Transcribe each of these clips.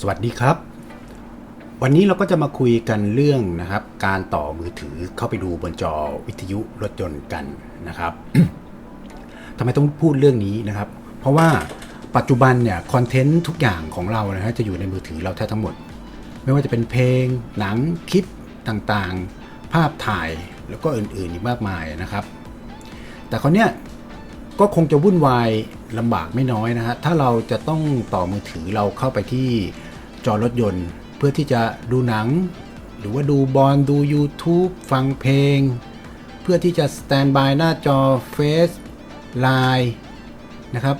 สวัสดีครับ วันนี้เราก็จะมาคุยกันเรื่องนะครับ การต่อมือถือเข้าไปดูบนจอวิทยุรถยนต์กันนะครับทำไมต้องพูดเรื่องนี้นะครับ เพราะว่าปัจจุบันเนี่ยคอนเทนต์ทุกอย่างของเรานะฮะจะอยู่ในมือถือเราแทบทั้งหมด ไม่ว่าจะเป็นเพลง หนังคลิปต่างๆ ภาพถ่ายแล้วก็อื่นๆอีกมากมายนะครับ แต่คนเนี้ยก็คงจะวุ่นวายลำบากไม่น้อยนะฮะถ้าเราจะต้องต่อมือถือเราเข้าไปที่ จอรถยนต์ เพื่อที่จะดูหนัง หรือว่าดูบอลดู YouTube ฟังเพลง เพื่อที่จะสแตนบายหน้าจอ Face Line นะครับ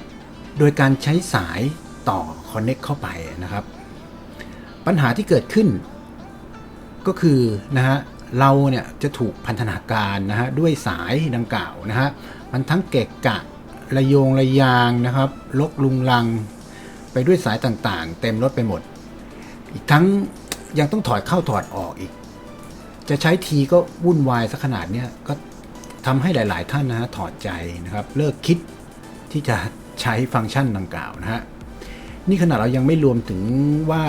โดยการใช้สายต่อ Connect เข้าไปนะครับ ปัญหาที่เกิดขึ้น ก็คือนะฮะเราเนี่ยจะถูกพันธนาการนะฮะด้วยสายดังกล่าวนะฮะมันทั้งเกะกะระโยงระยางนะครับลกลุงลัง ไปด้วยสายต่างๆ เต็มรถไปหมด อีกทั้งยังต้องถอดเข้าถอดออกอีก จะใช้ทีก็วุ่นวายสักขนาดเนี้ยก็ทำให้หลาย ๆ ท่านนะฮะถอดใจนะครับ เลิกคิดที่จะใช้ฟังก์ชันดังกล่าวนะฮะนี่ขนาดเรายังไม่รวมถึงว่า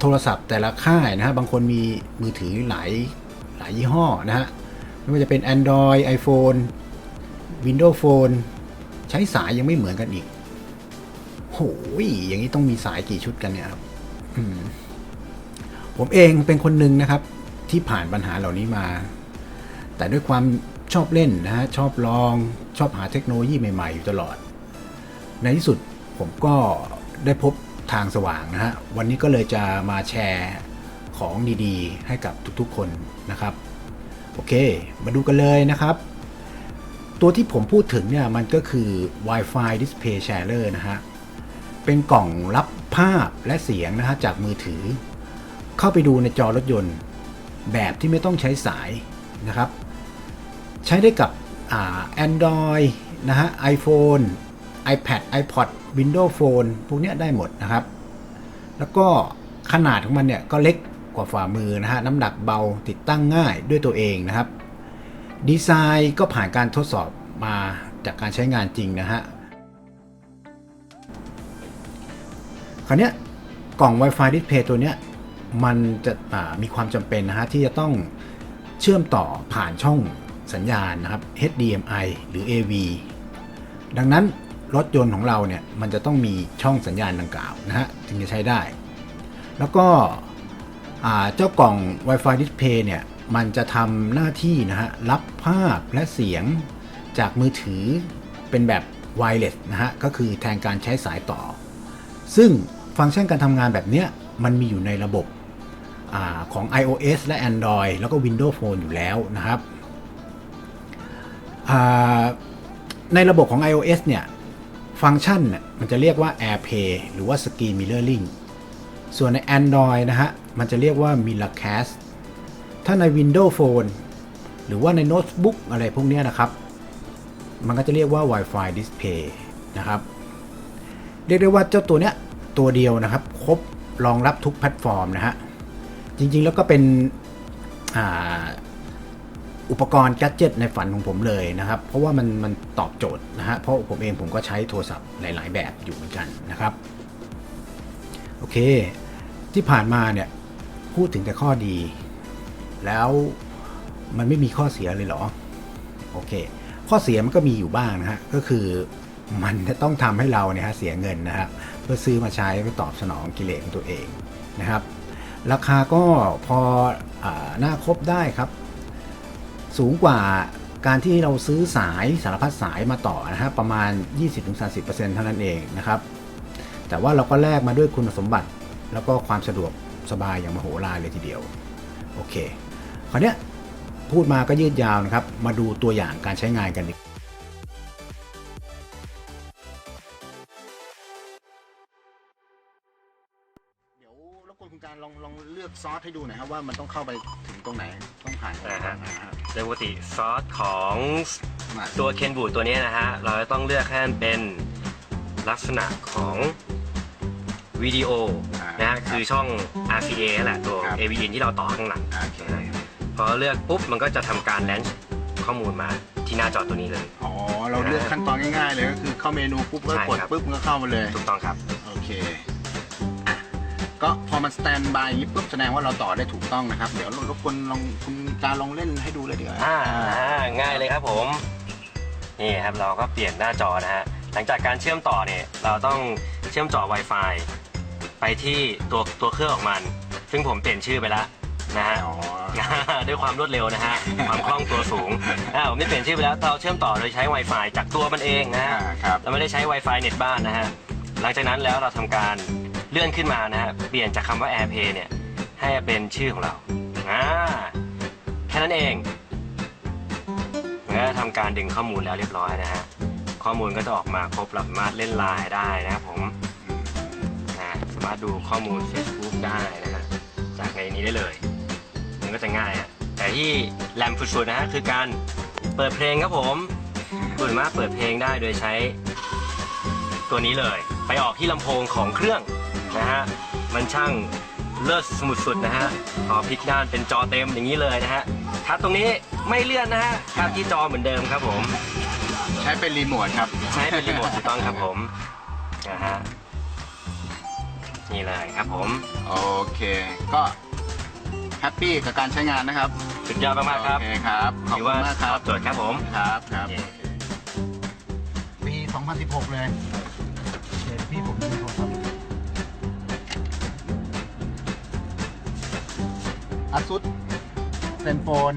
โทรศัพท์แต่ละค่ายนะฮะบางคนมีมือถือหลายหลายยี่ห้อนะฮะไม่ว่าจะเป็น Android iPhone Windows Phone ใช้สายยังไม่เหมือนกันอีกโหยอย่างนี้ต้องมีสายกี่ชุดกันเนี่ยครับ ผมเองเป็นคนหนึ่งนะครับที่ผ่านปัญหาเหล่านี้มา แต่ด้วยความชอบเล่นนะฮะชอบลองชอบหาเทคโนโลยีใหม่ๆ อยู่ตลอด ในที่สุดผมก็ได้พบทางสว่างนะฮะวันนี้ก็เลยจะมาแชร์ของดีๆ ให้กับทุกๆคนนะครับ โอเค มาดูกันเลยนะครับ ตัวที่ผมพูดถึงเนี่ยมันก็คือ Wi-Fi Display Sharer นะฮะเป็นกล่องรับภาพและเสียงนะฮะจากมือถือ เข้าไปดูในจอรถยนต์ แบบที่ไม่ต้องใช้สายนะครับ ใช้ได้กับอ่า Android นะฮะ iPhone iPad iPod Windows Phone พวกเนี้ยได้หมดนะครับ แล้วก็ขนาดของมันเนี่ยก็เล็กกว่าฝ่ามือนะฮะ น้ำหนักเบาติดตั้งง่ายด้วยตัวเองนะครับ ดีไซน์ก็ผ่านการทดสอบมาจากการใช้งานจริงนะฮะ คราวนี้กล่อง Wi-Fi Display ตัวเนี้ย มันจะมีความจำเป็นนะฮะที่จะต้องเชื่อมต่อผ่านช่องสัญญาณนะครับ HDMI หรือ AV ดังนั้นรถยนต์ของเราเนี่ยมันจะต้องมีช่องสัญญาณดังกล่าวนะฮะถึงจะใช้ได้ แล้วก็เจ้ากล่อง Wi-Fi Display เนี่ยมันจะทำหน้าที่นะฮะรับภาพและเสียงจากมือถือเป็นแบบ Wireless นะฮะก็คือแทนการใช้สายต่อ ซึ่งฟังก์ชันการทำงานแบบเนี้ยมันมีอยู่ในระบบ อของ iOS และ Android แล้วก็ Windows Phone อยู่แล้วนะครับ ในระบบของ iOS เนี่ย ฟังก์ชันเนี่ยมันจะเรียกว่า AirPlay หรือว่า Screen Mirroring ส่วนใน Android นะฮะ มันจะเรียกว่า Miracast ถ้าใน Windows Phone หรือว่าในโน้ตบุ๊กอะไรพวกนี้นะครับ มันก็จะเรียกว่า Wi-Fi Display นะครับ เรียกได้ว่าเจ้าตัวเนี้ยตัวเดียวนะครับ ครบรองรับทุกแพลตฟอร์มนะฮะ จริงๆ แล้วก็เป็นอ,อุปกรณ์แกจิตในฝันของผมเลยนะครับ เพราะว่ามันมันตอบโจทย์นะฮะเพราะผมเองผมก็ใช้โทรศัพท์หลาย ๆ แบบอยู่เหมือนกันนะครับโอเค ที่ผ่านมาเนี่ยพูดถึงแต่ข้อดี แล้วมันไม่มีข้อเสียเลยเหรอโอเค ข้อเสียมันก็มีอยู่บ้างนะฮะก็คือมันจะต้องทำให้เราเนี่ยฮะเสียเงินนะครับเพื่อซื้อมาใช้เพื่อตอบสนองกิเลสของตัวเองนะครับ ราคาก็พออหน้าครบได้ครับ สูงกว่าการที่เราซื้อสายสารพัดสายมาต่อนะฮะประมาณ 20-30%เท่านั้นเองนะครับ แต่ว่าเราก็แลกมาด้วยคุณสมบัติแล้วก็ความสะดวกสบายอย่างมโหฬารเลยทีเดียว โอเค คราวนี้พูดมาก็ยืดยาวนะครับ มาดูตัวอย่างการใช้งานกันดี ซอสให้ดูหน่อยครับว่ามันต้องเข้าไปถึงตรงไหนต้องผ่านตรงไหนอ่าฮะนะฮะโดยปกติซอสของมาตัวเคนบูดตัวนี้นะฮะ เราจะต้องเลือกให้มันเป็นลักษณะของวิดีโอนะฮะคือช่อง RCA นั่นแหละตัวครับ AVN ที่เราต่อข้างหลังโอเคพอเลือกปุ๊บมันก็จะทำการแลนช์ข้อมูลมาที่หน้าจอตัวนี้เลย อ๋อ เราเลือกขั้นตอนง่ายๆเลยก็คือเข้าเมนูปุ๊บก็ใช่กดครับปุ๊บมันก็เข้ามาเลย ถูกต้องครับ โอเคอะ ก็พอมันสแตนบายอย่างนี้ปุ๊บแสดงว่าเราต่อได้ถูกต้องนะครับ เดี๋ยวรบกวนลองคุณการลองเล่นให้ดูเลยเดี๋ยวาอ่าง่ายเลยครับผม นี่ครับเราก็เปลี่ยนหน้าจอนะฮะ หลังจากการเชื่อมต่อเนี่ย เราต้องเชื่อมต่อ Wi-Fi ไปที่ตัวตัวเครื่องของมัน ซึ่งผมเปลี่ยนชื่อไปแล้วนะฮะ อ๋อ ด้วยความรวดเร็วนะฮะ ความคล่องตัวสูงอ่าผมได้เปลี่ยนชื่อไปแล้ว เราเชื่อมต่อโดยใช้ Wi-Fi จากตัวมันเองนะฮะอ่าครับ เราไม่ได้ใช้ Wi-Fi เน็ตบ้านนะฮะ หลังจากนั้นแล้วเราทำการ เลื่อนขึ้นมานะฮะเปลี่ยนจากคำว่า AirPlay เนี่ยให้เป็นชื่อของเราอ่าแค่นั้นเองแล้วทำการดึงข้อมูลแล้วเรียบร้อยนะฮะข้อมูลก็จะออกมาครบสามารถเล่นไลน์ได้นะครับผมนะสามารถดูข้อมูล Facebook ได้นะฮะจากในนี้ได้เลยมันก็จะง่ายอะแต่ที่แรมสุดๆนะฮะคือการเปิดเพลงครับผมคุณสามารถเปิดเพลงได้โดยใช้ตัวนี้เลย ไปออกที่ลำโพงของเครื่อง นะฮะ มันช่างเลิศสมุดสุดนะฮะพอพลิกด้านเป็นจอเต็มอย่างนี้เลยนะฮะทัดตรงนี้ไม่เลื่อนนะฮะทัดที่จอเหมือนเดิมครับผม ใช้เป็นรีโมทครับ ใช้เป็นรีโมทถูกต้องครับผมนะฮะนี่เลยครับผม โอเค ก็แฮปปี้กับการใช้งานนะครับสุดยอดมากๆครับโอเคครับขอบถือคุณว่ามากคตรัอบบโจทย์ครับผม ครับครับเย้ปี2016 เลย อาซุดเซนโฟน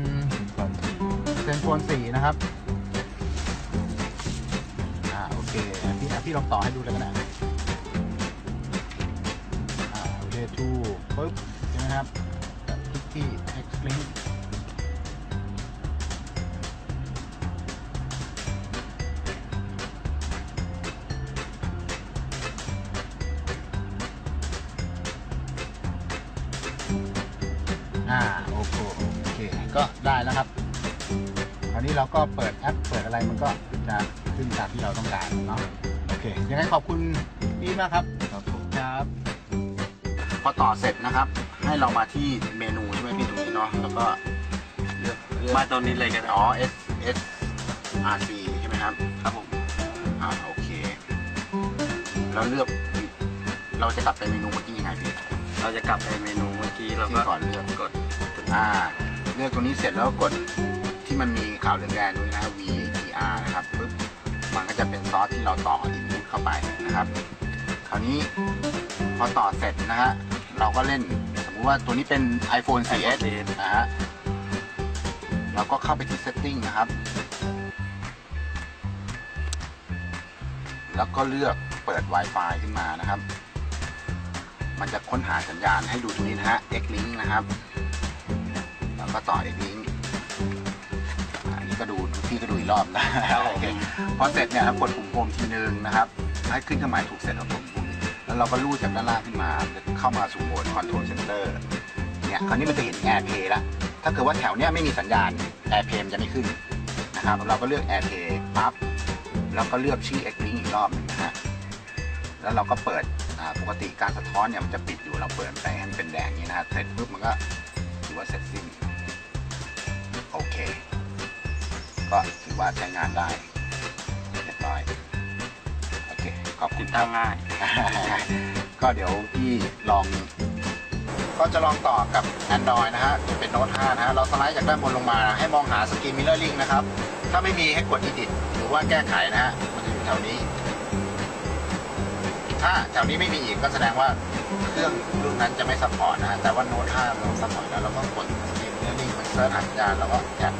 เซนโฟน4นะครับ อ่าโอเคพี่พี่ลองต่อให้ดูเลยกันนะอ่าโอเคทูปึ๊บใช่ไหมครับคลิกที่ X link ก็ได้แล้วครับ คราวนี้เราก็เปิดแอปเปิดอะไรมันก็จะขึ้นตามที่เราต้องการเนาะโอเค ยังไงขอบคุณพี่มากครับขอบคุณครับพอต่อเสร็จนะครับ ให้เรามาที่เมนูใช่ไหมพี่ตรงนี้เนาะแล้วก็เลือกเลือกมาตรงนี้เลยกันอ๋อ S S R C ใช่ไหมครับครับผมอ่าโอเคแล้วเลือกเราจะกลับไปเมนูเมื่อกี้ยังไงพี่เราจะกลับไปเมนูเมื่อกี้เราที่ก็ก่อนเลือกกดอ่า เลือกตรงนี้เสร็จแล้วกดที่มันมีขาวเหลืองแดงด้วยนะ V E R นะครับปึ๊บมันก็จะเป็นซอสที่เราต่ออินพุตเข้าไปนะครับ คราวนี้พอต่อเสร็จนะฮะเราก็เล่นสมมุติว่าตัวนี้เป็น iPhone 4S นะฮะเราก็เข้าไปที่ setting นะครับ แล้วก็เลือกเปิด Wi-Fi ขึ้นมานะครับ มันจะค้นหาสัญญาณให้ดูตรงนี้นะฮะ X-Link นะครับ แล้วก็ต่อ X-Link อันนี้ก็ดูพี่ก็ดูอีกรอบนะครับโอเคพอเสร็จเนี่ยครับกดปุ่มโฮมทีนึงนะครับ ให้ขึ้นเครื่องหมายถูกเสร็จแล้วกดปุ่มแล้วเราก็ลูดจากด้านล่างขึ้นมาจะเข้ามาสู่โหมด Control Center เนี่ยคราวนี้มันจะเห็น AirPlay แล้วถ้าเกิดว่าแถวเนี้ยไม่มีสัญญาณ AirPlay มันจะไม่ขึ้นนะครับ เราก็เลือก AirPlay ปั๊บแล้วก็เลือกชื่อ X-Link อีกรอบหนึงนะฮะแล้วเราก็เปิดอ่าปกติการสะท้อนเนี่ยมันจะปิดอยู่เราเปิดไปให้มันเป็นแดงอย่างนี้นะฮะเสร็จปุ๊บมันก็ถือว่าเสร็จสิ้นโอเค ก็ถือว่าใช้งานได้เรียบร้อยโอเคขอบคุติณดคตั้รังบง่าย ก็เดี๋ยวพี่ลอง ก็จะลองต่อกับ Android นะฮะจะเป็น Note 5นะฮะ เราสไลด์จากด้านบนลงมา ให้มองหา Screen Mirroring นะครับ ถ้าไม่มีให้กด Edit หรือว่าแก้ไขนะฮะ มันจะอยู่แถวนี้ ถ้าแถวนี้ไม่มีอีกก็แสดงว่าเครื่องรุ่นนั้นจะไม่ซัพพอร์ตนะฮะ แต่ว่า Note 5เราซัพพอร์ตแล้วเราก็กด Screen Mirroring มัน เซิร์ชหาสัญญานแล้วก็แกะ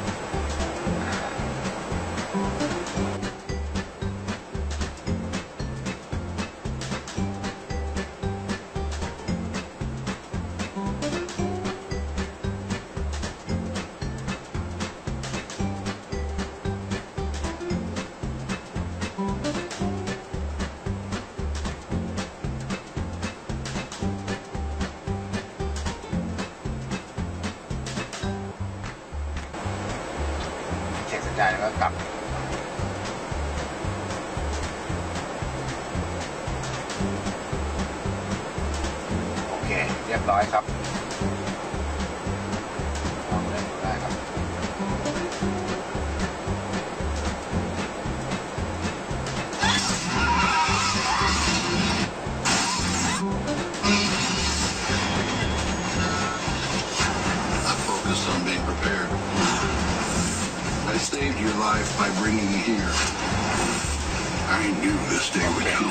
ไแล้วก็กลับโอเค เรียบร้อยครับลองได้ครับ being prepared. saved your life by bringing you here. I knew this day would come.